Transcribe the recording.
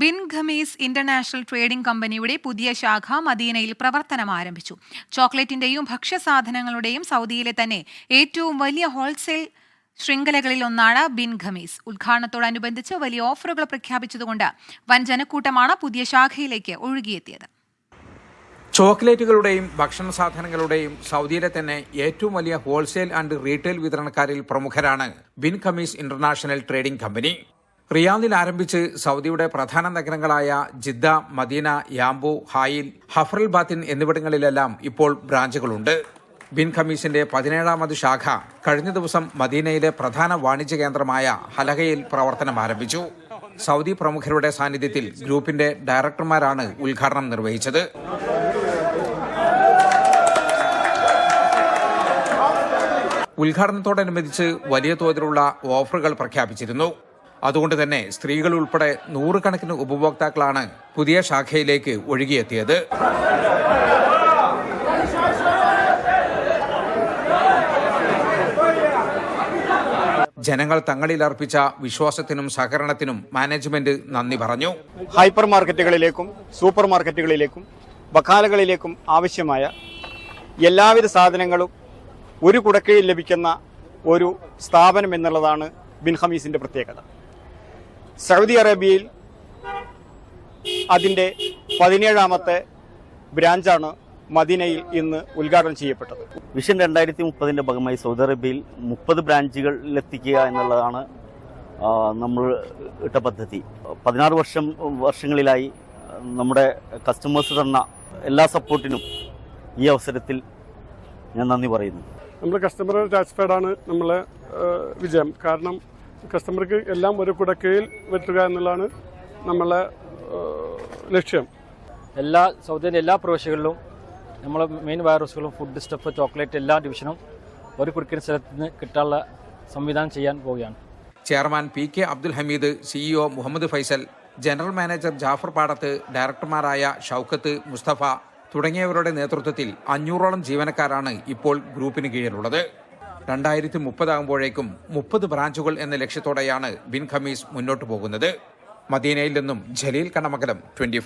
Bin Khamis international trading കമ്പനിയുടെ പുതിയ ശാഖ മദീനയിൽ പ്രവർത്തനം ആരംഭിച്ചു. ചോക്ലേറ്റിന്റെയും ഭക്ഷ്യസാധനങ്ങളുടെയും സൗദിയിലെ തന്നെ ഏറ്റവും വലിയ ഹോൾസെയിൽ ശൃംഖലകളിൽ ഒന്നാണ് ബിൻ ഖമീസ് ഉദ്ഘാടനത്തോടനുബന്ധിച്ച് വലിയ ഓഫറുകൾ പ്രഖ്യാപിച്ചതുകൊണ്ട് വൻ ജനക്കൂട്ടമാണ് പുതിയ ശാഖയിലേക്ക് ഒഴുകിയെത്തിയത്. ചോക്ലേറ്റുകളുടെയും ഭക്ഷണ സാധനങ്ങളുടെയും സൗദിയിലെ തന്നെ ഏറ്റവും വലിയ ഹോൾസെയിൽ ആൻഡ് റീറ്റെയിൽ വിതരണക്കാരിൽ പ്രമുഖരാണ് Bin Khamis international trading company. റിയാദിൽ ആരംഭിച്ച് സൗദിയുടെ പ്രധാന നഗരങ്ങളായ Jeddah Medina Yanbu Hail Hafr al Batin എന്നിവിടങ്ങളിലെല്ലാം ഇപ്പോൾ ബ്രാഞ്ചുകളുണ്ട്. ബിൻ ഖമീസിന്റെ പതിനേഴാമത് ശാഖ കഴിഞ്ഞ ദിവസം മദീനയിലെ പ്രധാന വാണിജ്യ കേന്ദ്രമായ ഹലഹയിൽ പ്രവർത്തനം ആരംഭിച്ചു. സൗദി പ്രമുഖരുടെ സാന്നിധ്യത്തിൽ ഗ്രൂപ്പിന്റെ ഡയറക്ടർമാരാണ് ഉദ്ഘാടനം നിർവഹിച്ചത്. ഉദ്ഘാടനത്തോടനുബന്ധിച്ച് വലിയ തോതിലുള്ള ഓഫറുകൾ പ്രഖ്യാപിച്ചിരുന്നു. അതുകൊണ്ട് തന്നെ സ്ത്രീകൾ ഉൾപ്പെടെ നൂറുകണക്കിന് ഉപഭോക്താക്കളാണ് പുതിയ ശാഖയിലേക്ക് ഒഴുകിയെത്തിയത്. ജനങ്ങൾ തങ്ങളിൽ അർപ്പിച്ച വിശ്വാസത്തിനും സഹകരണത്തിനും മാനേജ്മെന്റ് നന്ദി പറഞ്ഞു. ഹൈപ്പർ മാർക്കറ്റുകളിലേക്കും സൂപ്പർ മാർക്കറ്റുകളിലേക്കും വക്കാലകളിലേക്കും ആവശ്യമായ എല്ലാവിധ സാധനങ്ങളും ഒരു കുടക്കീഴിൽ ലഭിക്കുന്ന ഒരു സ്ഥാപനം എന്നുള്ളതാണ് ബിൻഹമീസിന്റെ പ്രത്യേകത. സൗദി അറേബ്യയിൽ അതിന്റെ പതിനേഴാമത്തെ ബ്രാഞ്ചാണ് മദീനയിൽ ഇന്ന് ഉദ്ഘാടനം ചെയ്യപ്പെട്ടത്. വിഷൻ രണ്ടായിരത്തി മുപ്പതിന്റെ ഭാഗമായി സൗദി അറേബ്യയിൽ മുപ്പത് ബ്രാഞ്ചുകളിലെത്തിക്കുക എന്നുള്ളതാണ് നമ്മൾ ഇട്ട പദ്ധതി. പതിനാറ് വർഷം വർഷങ്ങളിലായി നമ്മുടെ കസ്റ്റമേഴ്സ് തന്ന എല്ലാ സപ്പോർട്ടിനും ഈ അവസരത്തിൽ ഞാൻ നന്ദി പറയുന്നു. നമ്മുടെ കസ്റ്റമർ സാറ്റിസ്ഫൈഡ് ആണ് നമ്മളെ വിജയം. കാരണം കസ്റ്റമർക്ക് എല്ലാം ഒരു കുടക്കീഴിൽ വെറ്റുക എന്നുള്ളതാണ് നമ്മളെ ലക്ഷ്യം. എല്ലാ സൗദിയിലെ എല്ലാ പ്രവേശികളിലും നമ്മളെ മെയിൻ വൈറസുകളും ഫുഡ് സ്റ്റഫ് ചോക്ലേറ്റ് എല്ലാ ഡിവിഷനും ഒരു കുടുക്കിന് സ്ഥലത്ത് നിന്ന് കിട്ടാനുള്ള സംവിധാനം ചെയ്യാൻ പോവുകയാണ്. Chairman P K Abdul Hameed CEO Muhammad Faisal general manager Jafar Padath ഡയറക്ടർമാരായ Shoukath Mustafa തുടങ്ങിയവരുടെ നേതൃത്വത്തിൽ അഞ്ഞൂറോളം ജീവനക്കാരാണ് ഇപ്പോൾ ഗ്രൂപ്പിന് കീഴിലുള്ളത്. രണ്ടായിരത്തി മുപ്പതാകുമ്പോഴേക്കും മുപ്പത് ബ്രാഞ്ചുകൾ എന്ന ലക്ഷ്യത്തോടെയാണ് ബിൻ ഖമീസ് മുന്നോട്ടു പോകുന്നത്. മദീനയിൽ നിന്നും ജലീൽ കണ്ണമകലം ട്വന്റി